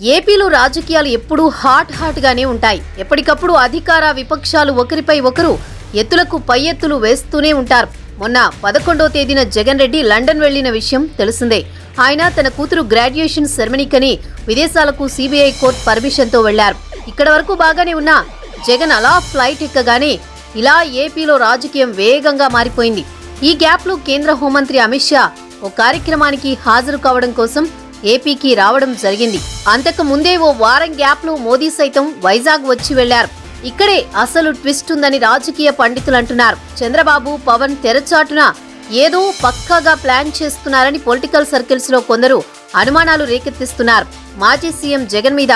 ఏపీలో రాజకీయాలు ఎప్పుడూ హాట్ హాట్గానే ఉంటాయి. ఎప్పటికప్పుడు అధికార విపక్షాలు ఒకరిపై ఒకరు ఎత్తులకు పై ఎత్తులు వేస్తూనే ఉంటారు. మొన్న పదకొండో తేదీన జగన్ రెడ్డి లండన్ వెళ్ళిన విషయం తెలిసిందే. ఆయన తన కూతురు గ్రాడ్యుయేషన్ సెరమనీకని విదేశాలకు సిబిఐ కోర్టు పర్మిషన్తో వెళ్ళారు. ఇక్కడ వరకు బాగానే ఉన్నా జగన్ అలా ఫ్లైట్ ఎక్కగానే ఇలా ఏపీలో రాజకీయం వేగంగా మారిపోయింది. ఈ గ్యాప్లో కేంద్ర హోంమంత్రి అమిత్ షా ఓ కార్యక్రమానికి హాజరు కావడం కోసం ఏపీకి రావడం జరిగింది. అంతకు ముందే ఓ వారం గ్యాప్లో మోదీ సైతం వైజాగ్ వచ్చి వెళ్ళారు. ఇక్కడే అసలు ట్విస్ట్ ఉందని రాజకీయ పండితులు అంటున్నారు. చంద్రబాబు పవన్ తెరచాటున ఏదో పక్కాగా ప్లాన్ చేస్తున్నారని పొలిటికల్ సర్కిల్స్లో కొందరు అనుమానాలు రేకెత్తిస్తున్నారు. మాజీ సీఎం జగన్ మీద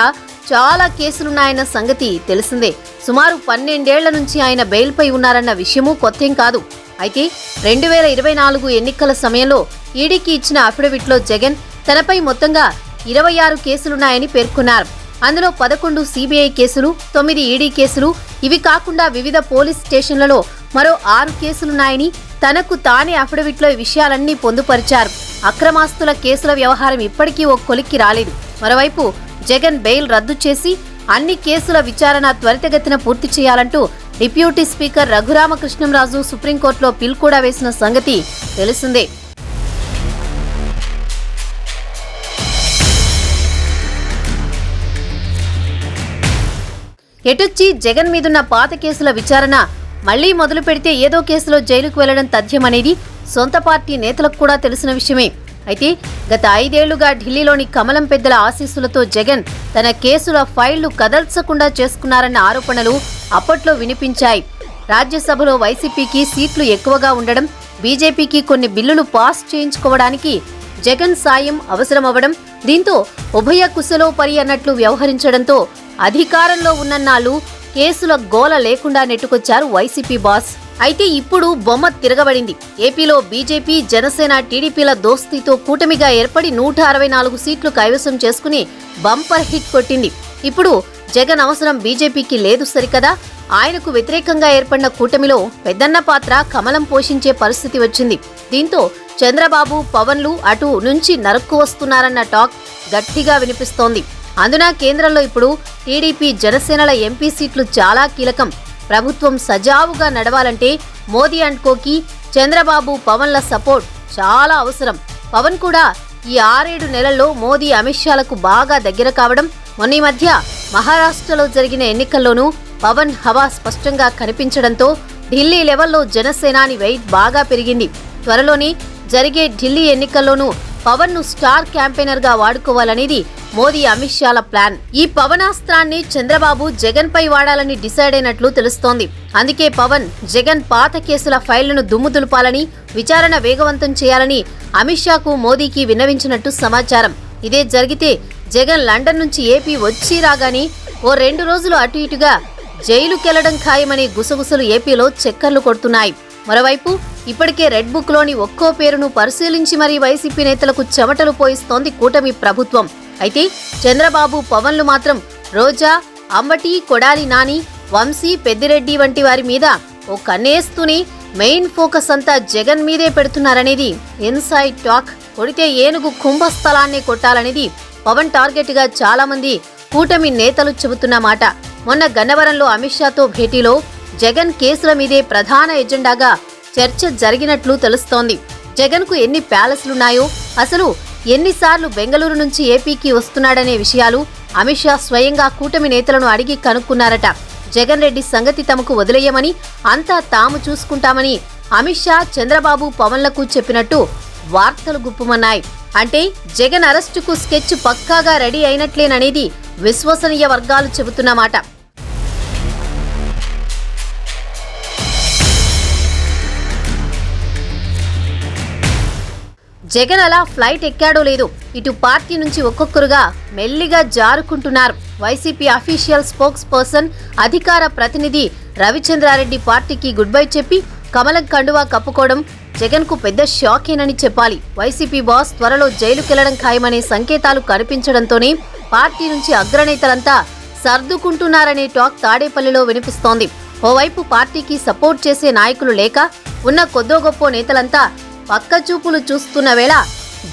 చాలా కేసులున్నాయన్న సంగతి తెలిసిందే. సుమారు పన్నెండేళ్ళ నుంచి ఆయన బెయిల్పై ఉన్నారన్న విషయమూ కొత్తేం కాదు. అయితే రెండు వేల ఇరవై నాలుగు ఎన్నికల సమయంలో ఈడీకి ఇచ్చిన అఫిడవిట్లో జగన్ తనపై మొత్తంగా ఇరవై ఆరు కేసులున్నాయని పేర్కొన్నారు. అందులో పదకొండు సిబిఐ కేసులు తొమ్మిది ఈడీ కేసులు ఇవి కాకుండా వివిధ పోలీస్ స్టేషన్లలో మరో ఆరు కేసులున్నాయని తనకు తానే అఫిడవిట్లో ఈ విషయాలన్నీ పొందుపరిచారు. అక్రమాస్తుల కేసుల వ్యవహారం ఇప్పటికీ ఓ కొలిక్కి రాలేదు. మరోవైపు జగన్ బెయిల్ రద్దు చేసి అన్ని కేసుల విచారణ త్వరితగతిన పూర్తి చేయాలంటూ డిప్యూటీ స్పీకర్ రఘురామకృష్ణంరాజు సుప్రీంకోర్టులో పిల్ కూడా వేసిన సంగతి తెలిసిందే. ఎటొచ్చి జగన్ మీదున్న పాత కేసుల విచారణ మళ్ళీ మొదలు పెడితే ఏదో కేసులో జైలుకు వెళ్ళడం తథ్యమనేది సొంత పార్టీ నేతలకు కూడా తెలిసిన విషయమే. అయితే గత ఐదేళ్ళుగా ఢిల్లీలోని కమలం పెద్దల ఆశీస్సులతో జగన్ తన కేసుల ఫైళ్ళు కదల్చకుండా చేసుకున్నారన్న ఆరోపణలు అప్పట్లో వినిపించాయి. రాజ్యసభలో వైసీపీకి సీట్లు ఎక్కువగా ఉండడం బీజేపీకి కొన్ని బిల్లులు పాస్ చేయించుకోవడానికి జగన్ సాయం అవసరమవ్వడం దీంతో ఉభయ కుశలో పరి అన్నట్లు వ్యవహరించడంతో అధికారంలో ఉన్నన్నాళ్ళు కేసుల గోల లేకుండా నెట్టుకొచ్చారు వైసీపీ బాస్. అయితే ఇప్పుడు బొమ్మ తిరగబడింది. ఏపీలో బీజేపీ జనసేన టీడీపీల దోస్తీతో కూటమిగా ఏర్పడి నూట అరవై నాలుగు సీట్లు కైవసం చేసుకుని బంపర్ హిట్ కొట్టింది. ఇప్పుడు జగన్ అవసరం బీజేపీకి లేదు సరికదా? ఆయనకు వ్యతిరేకంగా ఏర్పడిన కూటమిలో పెద్దన్న పాత్ర కమలం పోషించే పరిస్థితి వచ్చింది. దీంతో చంద్రబాబు పవన్లు అటు నుంచి నరుక్కు వస్తున్నారన్న టాక్ గట్టిగా వినిపిస్తోంది. అందున కేంద్రంలో ఇప్పుడు టీడీపీ జనసేనల ఎంపీ సీట్లు చాలా కీలకం. ప్రభుత్వం సజావుగా నడవాలంటే మోదీ అండ్ కోకి చంద్రబాబు పవన్ల సపోర్ట్ చాలా అవసరం. పవన్ కూడా ఈ ఆరేడు నెలల్లో మోదీ అమిత్ షాలకు బాగా దగ్గర కావడం మొన్న మధ్య మహారాష్ట్రలో జరిగిన ఎన్నికల్లోనూ పవన్ హవా స్పష్టంగా కనిపించడంతో ఢిల్లీ లెవెల్లో జనసేనాని వెయిట్ బాగా పెరిగింది. త్వరలోనే జరిగే ఢిల్లీ ఎన్నికల్లోనూ పవన్ను స్టార్ క్యాంపెయినర్గా వాడుకోవాలనేది మోదీ అమిత్ షాల ప్లాన్. ఈ పవనాస్త్రాన్ని చంద్రబాబు జగన్ పై వాడాలని డిసైడ్ అయినట్లు తెలుస్తోంది. అందుకే పవన్ జగన్ పాత కేసుల ఫైళ్ళను దుమ్ము దులపాలని విచారణ వేగవంతం చేయాలని అమిత్ షాకు మోదీకి విన్నవించినట్టు సమాచారం. ఇదే జరిగితే జగన్ లండన్ నుంచి ఏపీ వచ్చి రాగానే ఓ రెండు రోజులు అటు ఇటుగా జైలుకెళ్ళడం ఖాయమనే గుసగుసలు ఏపీలో చక్కర్లు కొడుతున్నాయి. మరోవైపు ఇప్పటికే రెడ్ బుక్లోని ఒక్కో పేరును పరిశీలించి మరీ వైసీపీ నేతలకు చెమటలు పోయిస్తోంది కూటమి ప్రభుత్వం. అయితే చంద్రబాబు పవన్లు మాత్రం రోజా అంబటి కొడాలి నాని వంశీ పెద్దిరెడ్డి వంటి వారి మీద ఓ కన్నేస్తూనే మెయిన్ ఫోకస్ అంతా జగన్ మీదే పెడుతున్నారనేది ఇన్సైడ్ టాక్. కొడితే ఏనుగు కుంభస్థలాన్ని కొట్టాలనేది పవన్ టార్గెట్గా చాలా మంది కూటమి నేతలు చెబుతున్న మాట. మొన్న గన్నవరంలో అమిత్ షాతో భేటీలో జగన్ కేసుల మీదే ప్రధాన ఎజెండాగా చర్చ జరిగినట్లు తెలుస్తోంది. జగన్కు ఎన్ని ప్యాలెస్లున్నాయో అసలు ఎన్నిసార్లు బెంగళూరు నుంచి ఏపీకి వస్తున్నాడనే విషయాలు అమిత్ షా స్వయంగా కూటమి నేతలను అడిగి కనుక్కున్నారట. జగన్ రెడ్డి సంగతి తమకు వదిలేయమని అంతా తాము చూసుకుంటామని అమిత్ షా చంద్రబాబు పవన్లకు చెప్పినట్టు వార్తలు గుప్పుమన్నాయి. అంటే జగన్ అరెస్టుకు స్కెచ్ పక్కాగా రెడీ అయినట్లేననేది విశ్వసనీయ వర్గాలు చెబుతున్నమాట. జగన్ అలా ఫ్లైట్ ఎక్కాడో లేదు ఇటు పార్టీ నుంచి ఒక్కొక్కరుగా మెల్లిగా జారుకుంటున్నారు. వైసీపీ అఫీషియల్ స్పోక్స్ పర్సన్ అధికార ప్రతినిధి రవిచంద్రారెడ్డి పార్టీకి గుడ్ బై చెప్పి కమలం కండువా కప్పుకోవడం జగన్కు పెద్ద షాకేనని చెప్పాలి. వైసీపీ బాస్ త్వరలో జైలుకెళ్ళడం ఖాయమనే సంకేతాలు కనిపించడంతోనే పార్టీ నుంచి అగ్రనేతలంతా సర్దుకుంటున్నారనే టాక్ తాడేపల్లిలో వినిపిస్తోంది. ఓవైపు పార్టీకి సపోర్ట్ చేసే నాయకులు లేక ఉన్న కొద్దో గొప్ప నేతలంతా పక్క చూపులు చూస్తున్న వేళ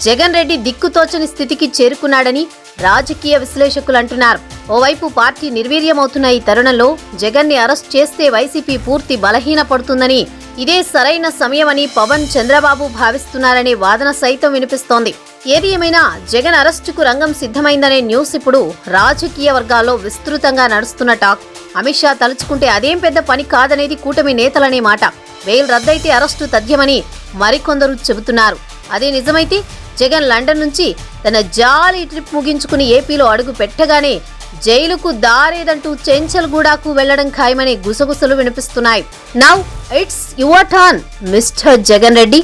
జగన్ రెడ్డి దిక్కుతోచని స్థితికి చేరుకున్నాడని రాజకీయ విశ్లేషకులు అంటున్నారు. ఓవైపు పార్టీ నిర్వీర్యమవుతున్న ఈ తరుణంలో జగన్ని అరెస్ట్ చేస్తే వైసీపీ పూర్తి బలహీనపడుతుందని ఇదే సరైన సమయమని పవన్ చంద్రబాబు భావిస్తున్నారనే వాదన సైతం వినిపిస్తోంది. ఏది ఏమైనా జగన్ అరెస్టుకు రంగం సిద్ధమైందనే న్యూస్ ఇప్పుడు రాజకీయ వర్గాల్లో విస్తృతంగా నడుస్తున్న టాక్. అమిత్ షా తలుచుకుంటే అదేం పెద్ద పని కాదనేది కూటమి నేతలనే మాట. బెయిల్ రద్దయితే అరెస్టు తథ్యమని మరికొందరు చెబుతున్నారు. అదే నిజమైతే జగన్ లండన్ నుంచి తన జాలీ ట్రిప్ ముగించుకుని ఏపీలో అడుగు పెట్టగానే జైలుకు దారేదంటూ చెంచల్గూడాకు వెళ్ళడం ఖాయమనే గుసగుసలు వినిపిస్తున్నాయి. Now it's your turn mister Jagan Reddy.